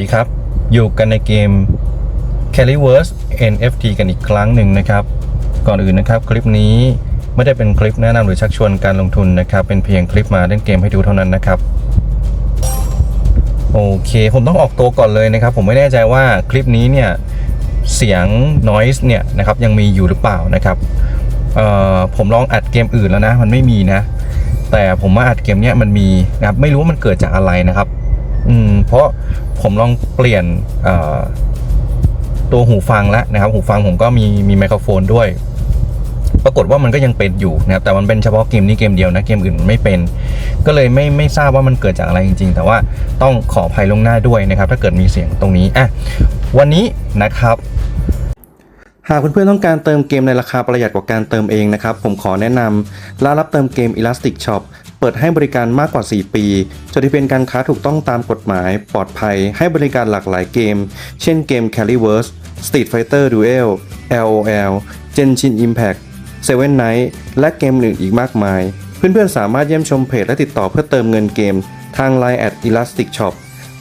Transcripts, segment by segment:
ดีครับ อยู่กันในเกม c a l i v e r s e NFT กันอีกครั้งหนึ่งนะครับ ก่อนอื่นนะครับ คลิปนี้ไม่ได้เป็นคลิปแนะนำหรือชักชวนการลงทุนนะครับ เป็นเพียงคลิปมาเล่นเกมให้ดูเท่านั้นนะครับ โอเค ผมต้องออกตัวก่อนเลยนะครับ ผมไม่แน่ใจว่าคลิปนี้เนี่ย เสียง noise เนี่ยนะครับ ยังมีอยู่หรือเปล่านะครับผมลองอัดเกมอื่นแล้วนะ มันไม่มีนะ แต่ผมมาอัดเกมเนี้ยมันมีนะครับไม่รู้ว่ามันเกิดจากอะไรนะครับ อืมเพราะผมลองเปลี่ยนตัวหูฟังแล้วนะครับ หูฟังผมก็มีมีไมโครโฟนด้วย ปรากฏว่ามันก็ยังเป็นอยู่นะครับ แต่มันเป็นเฉพาะเกมนี้เกมเดียวนะ เกมอื่นไม่เป็น ก็เลยไม่ไม่ทราบว่ามันเกิดจากอะไรจริง ๆ แต่ว่าต้องขออภัยลวงหน้าด้วยนะครับ ถ้าเกิดมีเสียงตรงนี้อะวันนี้นะครับ หากเพื่อนๆต้องการเติมเกมในราคาประหยัดกว่าการเติมเองนะครับ ผมขอแนะนำร้านรับเติมเกม Elastic Shop เปิดให้บริการมากกว่า 4 ปี จดทะเบียนการค้าถูกต้องตามกฎหมาย ปลอดภัย ให้บริการหลากหลายเกม เช่นเกม c a l i v e r s e Street Fighter Duel LOL Genshin Impact Seven Night และเกมอื่นอีกมากมาย เพื่อนๆสามารถเยี่ยมชมเพจและติดต่อเพื่อเติมเงินเกม ทาง Line at Elastic Shop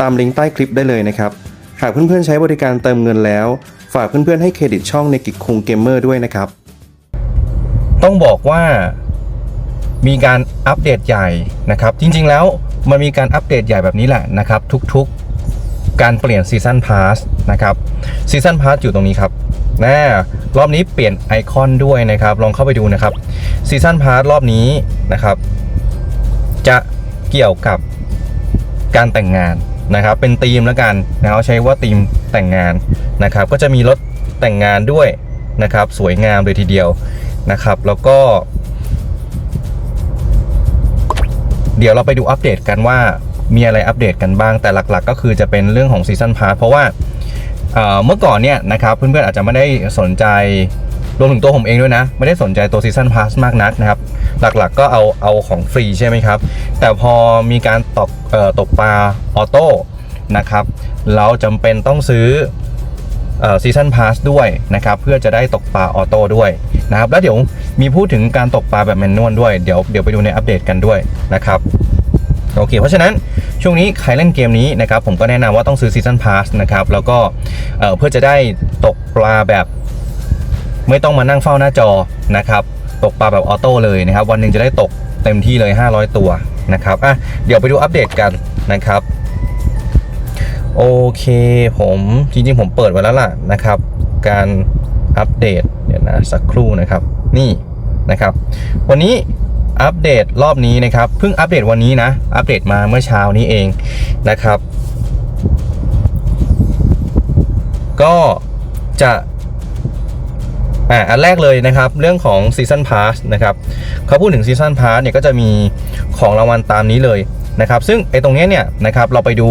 ตามลิงก์ใต้คลิปได้เลยนะครับ หากเพื่อนๆใช้บริการเติมเงินแล้ว ฝากเพื่อนๆให้เครดิตช่องในกิจคุงเกมเมอร์ด้วยนะครับ ต้องบอกว่ามีการอัปเดตใหญ่นะครับ จริงๆแล้วมันมีการอัปเดตใหญ่แบบนี้แหละนะครับ ทุกๆการเปลี่ยนซีซันพาสนะครับซีซันพาสอยู่ตรงนี้ครับนะรอบนี้เปลี่ยนไอคอนด้วยนะครับ ลองเข้าไปดูนะครับซีซันพาสรอบนี้นะครับ จะเกี่ยวกับการแต่งงาน นะครับเป็นธีมแล้วกันนะเขาใช้ว่าธีมแต่งงานนะครับก็จะมีรถแต่งงานด้วยนะครับสวยงามเลยทีเดียวนะครับ แล้วก็ เดี๋ยวเราไปดูอัปเดตกันว่ามีอะไรอัปเดตกันบ้างแต่หลักๆ ก็คือจะเป็นเรื่องของซีซันพาร์เพราะว่าเเมื่อก่อนเนี่ยนะครับเพื่อนๆอาจจะไม่ได้สนใจ รวมถึงตัวผมเองด้วยนะ ไม่ได้สนใจตัวซีซันพาสมากนักนะครับ หลักๆก็เอาเอาของฟรีใช่ไหมครับ แต่พอมีการตกเอ่อตกปลาออโต้นะครับ เราจำเป็นต้องซื้อซีซันพาสด้วยนะครับ เพื่อจะได้ตกปลาออโต้ด้วยนะครับ แล้วเดี๋ยวมีพูดถึงการตกปลาแบบแมนนวลด้วย เดี๋ยวเดี๋ยวไปดูในอัปเดตกันด้วยนะครับโอเค เพราะฉะนั้นช่วงนี้ใครเล่นเกมนี้นะครับ ผมก็แนะนำว่าต้องซื้อซีซันพาสนะครับ แล้วก็เอ่อเพื่อจะได้ตกปลาแบบ ไม่ต้องมานั่งเฝ้าหน้าจอนะครับตกปลาแบบออโต้เลยนะครับ วันหนึ่งจะได้ตกเต็มที่เลย 500 ตัวนะครับอะเดี๋ยวไปดูอัปเดตกันนะครับโอเคผมจริงๆผมเปิดไว้แล้วล่ะนะครับ การอัปเดตเดี๋ยวนะสักครู่นะครับนี่นะครับ วันนี้อัปเดตรอบนี้นะครับเพิ่งอัปเดตวันนี้นะ อัปเดตมาเมื่อเช้านี้เองนะครับ ก็จะ อ่าอันแรกเลยนะครับ เรื่องของ Season Pass นะครับเขาพูดถึง Season Pass เนี่ยก็จะมีของรางวัลตามนี้เลยนะครับซึ่งไอ้ตรงเนี้ยเนี่ยนะครับเราไปดู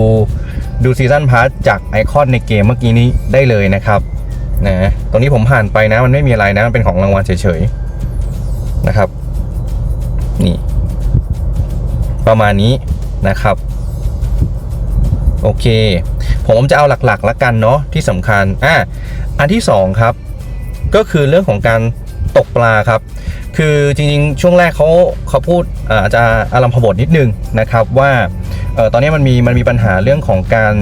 ดู Season Pass จากไอคอนในเกมเมื่อกี้นี้ได้เลยนะครับนะตรงนี้ผมผ่านไปนะมันไม่มีอะไรนะมันเป็นของรางวัลเฉยๆนะครับนี่ประมาณนี้นะครับโอเค ผมจะเอาหลักๆล้วกันเนาะที่สำคัญอะอันที่สองครับ ก็คือเรื่องของการตกปลาครับ คือจริงๆ ช่วงแรกเขาเขาพูดอาจจะอารัมพบทนิดนึงนะครับว่าออตอนนี้มันมีมันมีปัญหาเรื่องของการ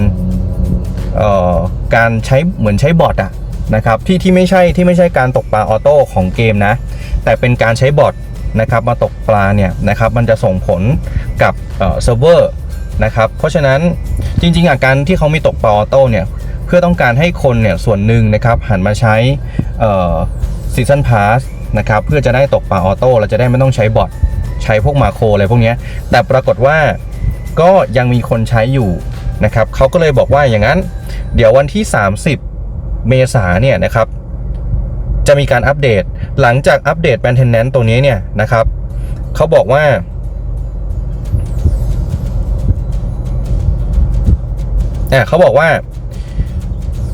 ออการใช้เหมือนใช้บอทอะนะครับที่ที่ไม่ใช่ที่ไม่ใช่การตกปลาออโต้ของเกมนะ แต่เป็นการใช้บอทนะครับมาตกปลาเนี่ยนะครับมันจะส่งผลกับเอ่อเซิร์ฟเวอร์นะครับเพราะฉะนั้นจริงๆอาการที่เขามีตกปลาออโต้เนี่ย เพื่อต้องการให้คนเนี่ยส่วนหนึ่งนะครับหันมาใช้ซีซันพาสนะครับเพื่อจะได้ตกปลาออโต้เราจะได้ไม่ต้องใช้บอทใช้พวกมาโครอะไรพวกนี้แต่ปรากฏว่าก็ยังมีคนใช้อยู่นะครับเขาก็เลยบอกว่าอย่างนั้น เดี๋ยววันที่ 30 เมษาเนี่ยนะครับจะมีการอัปเดต หลังจากอัปเดต maintenance ตัวนี้เนี่ยนะครับเขาบอกว่าอะเขาบอกว่า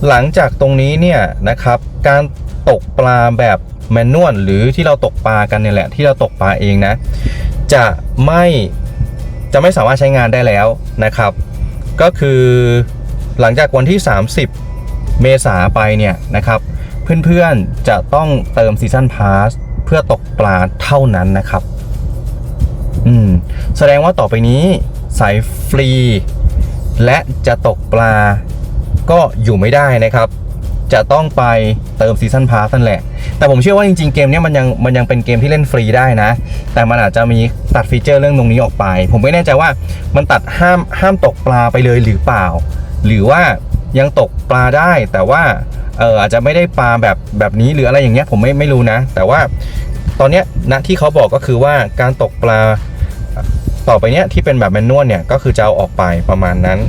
หลังจากตรงนี้เนี่ยนะครับ การตกปลาแบบแมนนวลหรือที่เราตกปลากันเนี่ยแหละ ที่เราตกปลาเองนะ จะไม่จะไม่สามารถใช้งานได้แล้วนะครับ ก็คือหลังจากวันที่ 30 เมษาไปเนี่ยนะครับ เพื่อนๆจะต้องเติมซีซันพาสเพื่อตกปลาเท่านั้นนะครับ อืม แสดงว่าต่อไปนี้สายฟรี และจะตกปลา ก็อยู่ไม่ได้นะครับ จะต้องไปเติมซีซันพาสนั่นแหละ แต่ผมเชื่อว่าจริงๆเกมนี้มันยังมันยังเป็นเกมที่เล่นฟรีได้นะ แต่มันอาจจะมีตัดฟีเจอร์เรื่องตรงนี้ออกไป ผมไม่แน่ใจว่ามันตัดห้ามห้ามตกปลาไปเลยหรือเปล่า หรือว่ายังตกปลาได้แต่ว่าเอออาจจะไม่ได้ปลาแบบแบบนี้หรืออะไรอย่างเงี้ยผมไม่ไม่รู้นะ แต่ว่าตอนเนี้ยนะที่เขาบอกก็คือว่าการตกปลาต่อไปเนี้ยที่เป็นแบบแมนนวลเนี่ยก็คือจะเอาออกไปประมาณนั้น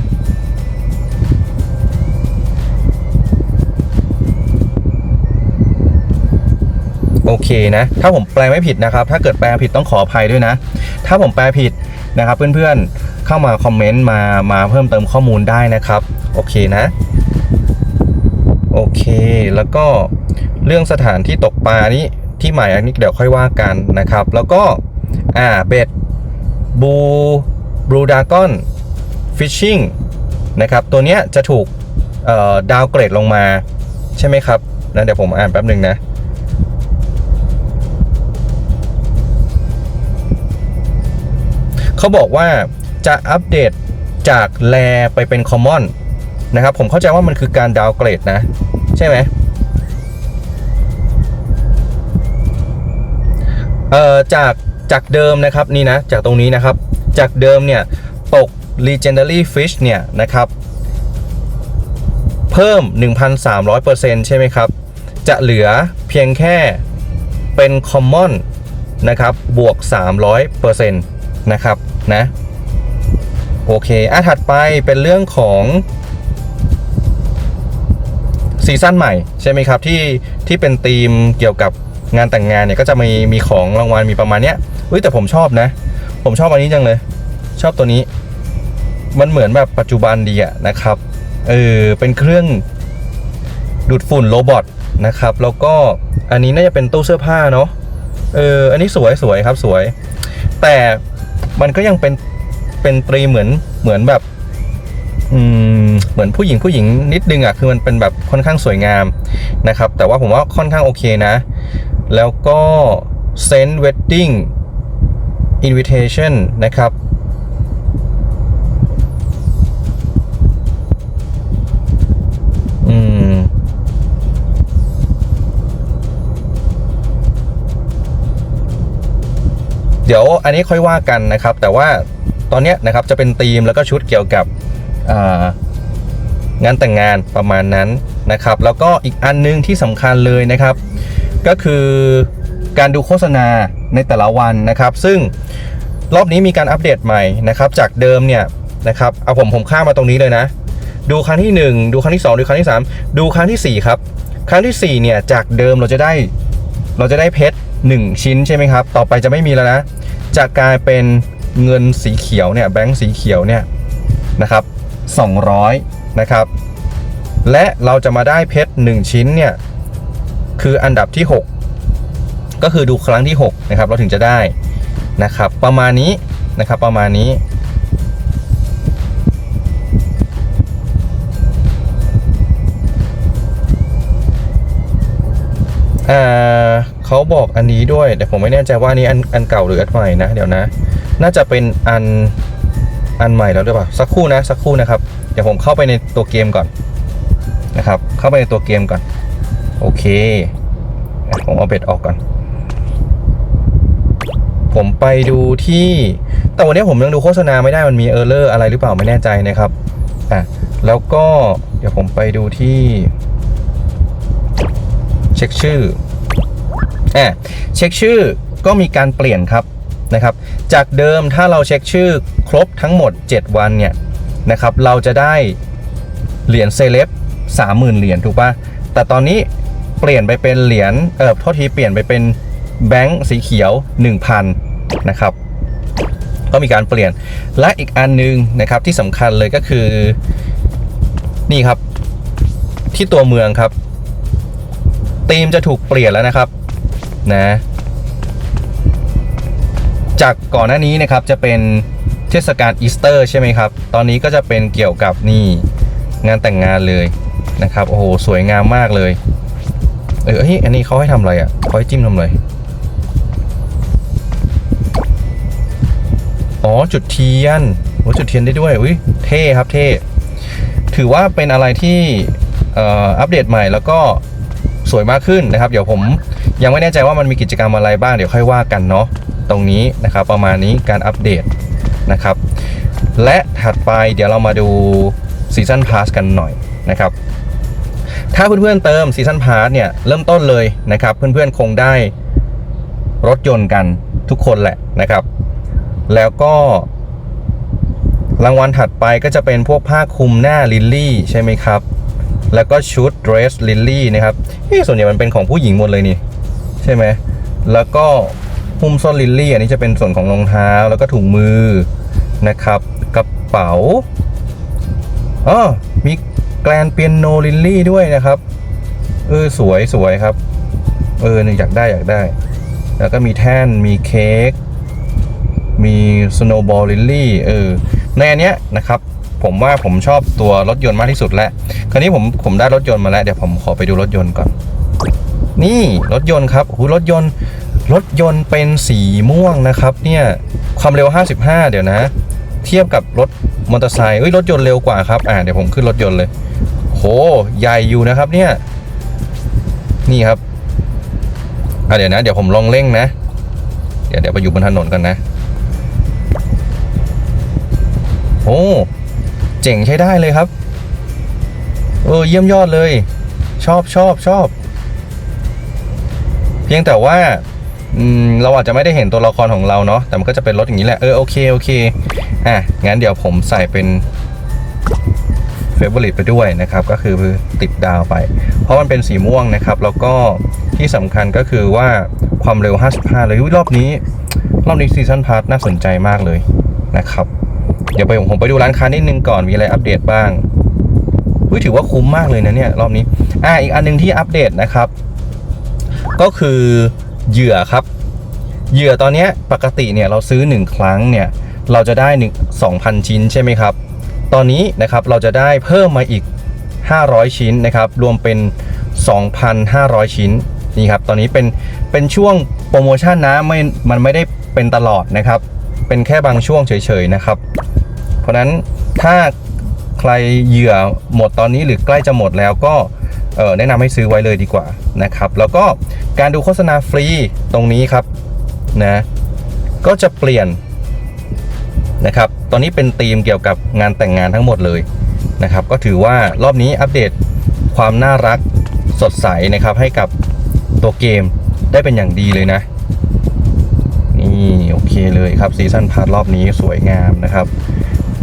เคนะ ถ้าผมแปลไม่ผิดนะครับ ถ้าเกิดแปลผิดต้องขออภัยด้วยนะ ถ้าผมแปลผิดนะครับเพื่อนๆเข้ามาคอมเมนต์มามาเพิ่มเติมข้อมูลได้นะครับ โอเคนะ โอเค แล้วก็เรื่องสถานที่ตกปลานี้ที่ใหม่อันนี้เดี๋ยวค่อยว่ากันนะครับ แล้วก็อ่าเบ็ดบูบรูดากอนฟิชชิ่งนะครับ ตัวเนี้ยจะถูกดาวเกรดลงมาใช่ไหมครับนะเดี๋ยวผมอ่านแป๊บหนึ่งนะ เขาบอกว่าจะอัปเดตจากแลไปเป็นคอมมอนนะครับ ผมเข้าใจว่ามันคือการดาวเกรดนะ ใช่ไหมเอ่อจากจากเดิมนะครับนี่นะจากตรงนี้นะครับ จากเดิมเนี่ย ตก Legendary Fish เนี่ยนะครับ เพิ่ม 1,300%ใช่ไหมครับ จะเหลือเพียงแค่เป็น Common นะครับ บวก 300% นะครับนะโอเคอะถัดไปเป็นเรื่องของซีซั่นใหม่ใช่ไหมครับที่ที่เป็นธีมเกี่ยวกับงานแต่งงานเนี่ยก็จะมีมีของรางวัลมีประมาณเนี้ยเฮ้ยแต่ผมชอบนะ ผมชอบอันนี้จังเลย ชอบตัวนี้ มันเหมือนแบบปัจจุบันดีอะนะครับเออเป็นเครื่องดูดฝุ่นโรบอทนะครับ แล้วก็อันนี้น่าจะเป็นตู้เสื้อผ้าเนาะเอออันนี้สวยสวยครับสวย แต่ มันก็ยังเป็นเป็นตรีเหมือนเหมือนแบบอืมเหมือนผู้หญิงผู้หญิงนิดนึงอะคือมันเป็นแบบค่อนข้างสวยงามนะครับ แต่ว่าผมว่าค่อนข้างโอเคนะ แล้วก็เซนต์เวดดิ้งอินวิเทชันนะครับ เดี๋ยวอันนี้ค่อยว่ากันนะครับ แต่ว่าตอนนี้นะครับจะเป็นธีมแล้วก็ชุดเกี่ยวกับงานแต่งงานประมาณนั้นนะครับ แล้วก็อีกอันนึงที่สำคัญเลยนะครับ ก็คือการดูโฆษณาในแต่ละวันนะครับ ซึ่งรอบนี้มีการอัปเดตใหม่นะครับ จากเดิมเนี่ยนะครับเอาผมผมข้ามมาตรงนี้เลยนะ ดูครั้งที่ 1 ดูครั้งที่ 2 ดูครั้งที่ 3 ดูครั้งทีสี่4 ครับ ครั้งทีสี่ 4 เนี่ยจากเดิมเราจะได้เราจะได้เพชร 1 ชิ้นใช่ไหมครับ ต่อไปจะไม่มีแล้วนะ จะกลายเป็นเงินสีเขียวเนี่ยแบงค์สีเขียวเนี่ยนะครับ200นะครับ และเราจะมาได้เพชร1ชิ้นเนี่ยคืออันดับที่ 6 ก็คือดูครั้งที่6นะครับเราถึงจะได้นะครับ ประมาณนี้นะครับประมาณนี้อ่า เขาบอกอันนี้ด้วย แต่ผมไม่แน่ใจว่านี้อันอันเก่าหรืออันใหม่นะ เดี๋ยวนะ น่าจะเป็นอันอันใหม่แล้วหรือเปล่า สักครู่นะ สักครู่นะครับ เดี๋ยวผมเข้าไปในตัวเกมก่อนนะครับ เข้าไปในตัวเกมก่อน โอเคอะผมเอาเบ็ดออกก่อน ผมไปดูที่ แต่วันนี้ผมยังดูโฆษณาไม่ได้ มันมีเออร์เลอร์อะไรหรือเปล่าไม่แน่ใจนะครับ อะ แล้วก็เดี๋ยวผมไปดูที่ เช็คชื่อ อะเช็คชื่อก็มีการเปลี่ยนครับนะครับ จากเดิมถ้าเราเช็คชื่อครบทั้งหมด 7 วันเนี่ยนะครับ เราจะได้เหรียญเซเลบ30,000เหรียญถูกปะแต่ตอนนี้เปลี่ยนไปเป็นเหรียญเออโทษทีเปลี่ยนไปเป็นแบงค์สีเขียว 1,000 นะครับ ก็มีการเปลี่ยนและอีกอันนึงนะครับที่สำคัญเลยก็คือนี่ครับที่ตัวเมืองครับธีมจะถูกเปลี่ยนแล้วนะครับ นะ จากก่อนหน้านี้นะครับจะเป็นเทศกาลอีสเตอร์ใช่ไหมครับ ตอนนี้ก็จะเป็นเกี่ยวกับนี่งานแต่งงานเลยนะครับ โอ้โห สวยงามมากเลย เออเฮ้ยอันนี้เขาให้ทำอะไรอะเขาให้จิ้มทำอะไรอ๋อจุดเทียนโอ้จุดเทียนได้ด้วยอุ้ยเท่ครับเท่ ถือว่าเป็นอะไรที่อัปเดตใหม่แล้วก็ สวยมากขึ้นนะครับ เดี๋ยวผมยังไม่แน่ใจว่ามันมีกิจกรรมอะไรบ้างเดี๋ยวค่อยว่ากันเนาะตรงนี้นะครับ ประมาณนี้การอัปเดตนะครับ และถัดไปเดี๋ยวเรามาดูซีซันพาสกันหน่อยนะครับถ้าเพื่อนๆเติมซีซันพาสเนี่ยเริ่มต้นเลยนะครับ เพื่อนๆคงได้รถยนต์กันทุกคนแหละนะครับ แล้วก็ รางวัลถัดไปก็จะเป็นพวกผ้าคลุมหน้าลิลลี่ใช่ไหมครับ แล้วก็ชุดเดรสลิลลี่นะครับเอ๊ะส่วนใหญ่มันเป็นของผู้หญิงหมดเลยนี่ ใช่ไหม แล้วก็หุ้มส้นลิลลี่อันนี้จะเป็นส่วนของรองเท้าแล้วก็ถุงมือนะครับ กระเป๋าอ๋อมีแกลนเปียโนลิลลี่ด้วยนะครับ เออสวยสวยครับ เอออยากได้อยากได้ แล้วก็มีแท่นมีเค้กมี Snowball Lily เออในอันเนี้ยนะครับ ผมว่าผมชอบตัวรถยนต์มากที่สุดแล้ว คราวนี้ผมผมได้รถยนต์มาแล้ว เดี๋ยวผมขอไปดูรถยนต์ก่อน นี่รถยนต์ครับหูรถยนต์ รถยนต์เป็นสีม่วงนะครับ เนี่ยความเร็ว 55 เดี๋ยวนะ เทียบกับรถมอเตอร์ไซค์เอ้ยรถยนต์เร็วกว่าครับ อ่าเดี๋ยวผมขึ้นรถยนต์เลยโหใหญ่อยู่นะครับเนี่ย นี่ครับอะเดี๋ยวนะ เดี๋ยวผมลองเร่งนะ เดี๋ยวเดี๋ยวไปอยู่บนถนนกันนะ โอ้ เจ๋งใช้ได้เลยครับ เออเยี่ยมยอดเลย ชอบชอบชอบ เพียงแต่ว่าเราอาจจะไม่ได้เห็นตัวละครของเราเนาะ แต่มันก็จะเป็นรถอย่างนี้แหละ เออโอเคโอเค อะ งั้นเดี๋ยวผมใส่เป็นเฟเวอร์ลิตไปด้วยนะครับ ก็คือติดดาวไป เพราะมันเป็นสีม่วงนะครับ แล้วก็ที่สำคัญก็คือว่าความเร็ว 55 เลยรอบนี้ รอบนี้ซีซันพาร์ทน่าสนใจมากเลยนะครับ เดี๋ยวไปผมไปดูร้านค้านิดนึงก่อนมีอะไรอัปเดตบ้างอุ้ยถือว่าคุ้มมากเลยนะเนี่ยรอบนี้ อ่าอีกอันหนึงที่อัปเดตนะครับ ก็คือเหยื่อครับ เหยื่อตอนนี้ปกติเนี่ยเราซื้อ 1 ครั้งเนี่ยเราจะได้1 2,000 ชิ้นใช่ไหมครับ ตอนนี้นะครับเราจะได้เพิ่มมาอีก 500 ชิ้นนะครับ รวมเป็น 2,500 ชิ้นนี่ครับ ตอนนี้เป็นเป็นช่วงโปรโมชั่นนะไม่มันไม่ได้เป็นตลอดนะครับ เป็นแค่บางช่วงเฉยๆนะครับ เพราะนั้นถ้าใครเหยื่อหมดตอนนี้หรือใกล้จะหมดแล้วก็แนะนำให้ซื้อไว้เลยดีกว่านะครับ แล้วก็การดูโฆษณาฟรีตรงนี้ครับนะก็จะเปลี่ยนนะครับ ตอนนี้เป็นธีมเกี่ยวกับงานแต่งงานทั้งหมดเลยนะครับ ก็ถือว่ารอบนี้อัปเดตความน่ารักสดใสนะครับให้กับตัวเกมได้เป็นอย่างดีเลยนะ นี่โอเคเลยครับซีซั่นพาร์ทรอบนี้สวยงามนะครับ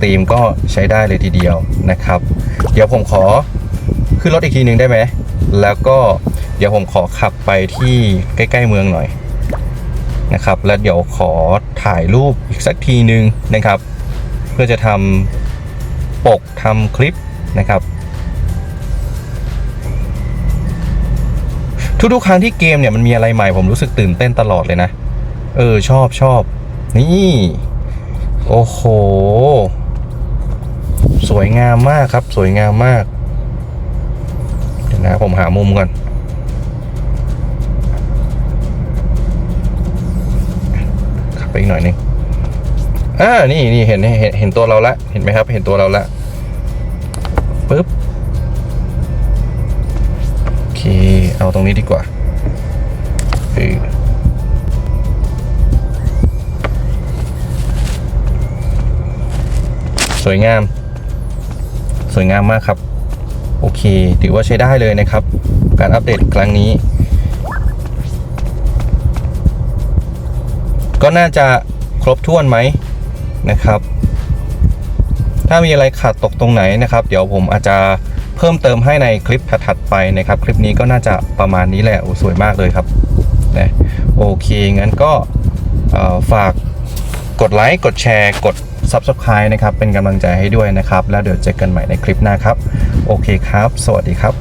ธีมก็ใช้ได้เลยทีเดียวนะครับ เดี๋ยวผมขอขึ้นรถอีกทีหนึ่งได้ไหม แล้วก็เดี๋ยวผมขอขับไปที่ใกล้ๆเมืองหน่อยนะครับ แล้วเดี๋ยวขอถ่ายรูปอีกสักทีหนึ่งนะครับ เพื่อจะทำปกทำคลิปนะครับ ทุกๆครั้งที่เกมเนี่ยมันมีอะไรใหม่ผมรู้สึกตื่นเต้นตลอดเลยนะ เออชอบชอบนี่ โอ้โห สวยงามมากครับ สวยงามมาก เดี๋ยวนะผมหามุมก่อน ขับไปอีกหน่อยนึงอ่านี่นี่เห็นเห็นเห็นตัวเราละ เห็นไหมครับ เห็นตัวเราละปึ๊บโอเค เอาตรงนี้ดีกว่าเออ สวยงาม สวยงามมากครับ โอเค ถือว่าใช้ได้เลยนะครับ การอัปเดตครั้งนี้ ก็น่าจะครบถ้วนไหมนะครับ ถ้ามีอะไรขาดตกตรงไหนนะครับ เดี๋ยวผมอาจจะเพิ่มเติมให้ในคลิปถัดไปนะครับ คลิปนี้ก็น่าจะประมาณนี้แหละโอ้สวยมากเลยครับนะโอเค งั้นก็ฝากกดไลค์ กดแชร์ กด Subscribe นะครับเป็นกำลังใจให้ด้วยนะครับ แล้วเดี๋ยวเจอกันใหม่ในคลิปหน้าครับ โอเคครับ สวัสดีครับ